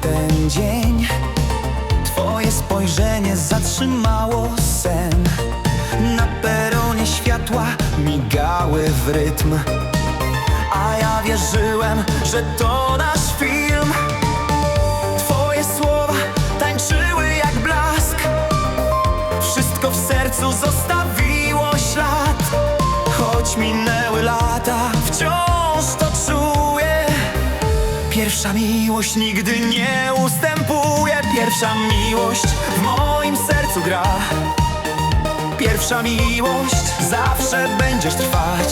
tamten dzień. Twoje spojrzenie zatrzymało sen. Na peronie światła migały w rytm. A ja wierzyłem, że to nasz film. Twoje słowa tańczyły jak blask. Wszystko w sercu zostawiło ślad. Choć minęły lata, wciąż Pierwsza miłość nigdy nie ustępuje. Pierwsza miłość w moim sercu gra. Pierwsza miłość zawsze będziesz trwać.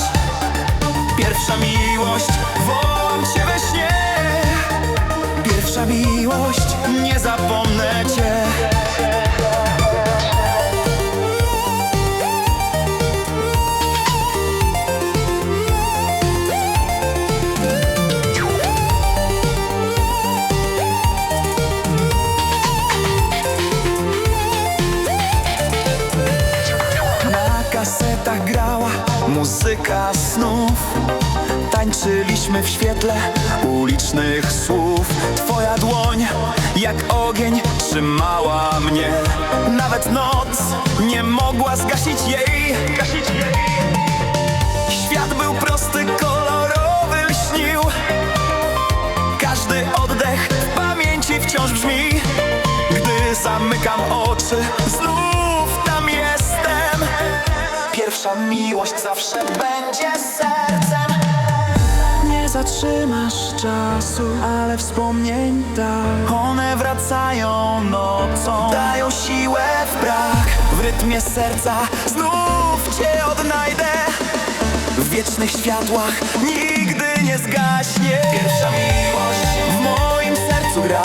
Pierwsza miłość wołam cię we śnie. Pierwsza miłość nie zapomnę cię muzyka snów. Tańczyliśmy w świetle ulicznych słów. Twoja dłoń jak ogień trzymała mnie. Nawet noc nie mogła zgasić jej. Świat był prosty, kolorowy, śnił Każdy oddech w pamięci wciąż brzmi. Gdy zamykam oczy, Pierwsza miłość zawsze będzie sercem. Nie zatrzymasz czasu, ale wspomnień tak. One wracają nocą, dają siłę w brak. W rytmie serca znów Cię odnajdę. W wiecznych światłach nigdy nie zgaśnie. Pierwsza miłość w moim sercu gra.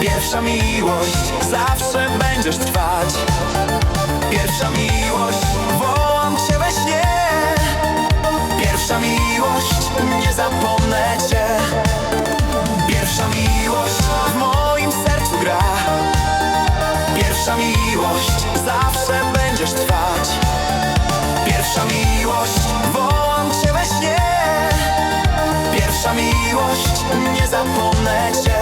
Pierwsza miłość zawsze będziesz trwać Pierwsza miłość wołam cię we śnie. Pierwsza miłość nie zapomnę cię. Pierwsza miłość w moim sercu gra. Pierwsza miłość zawsze będziesz trwać. Pierwsza miłość, wołam cię we śnie. Pierwsza miłość, nie zapomnę cię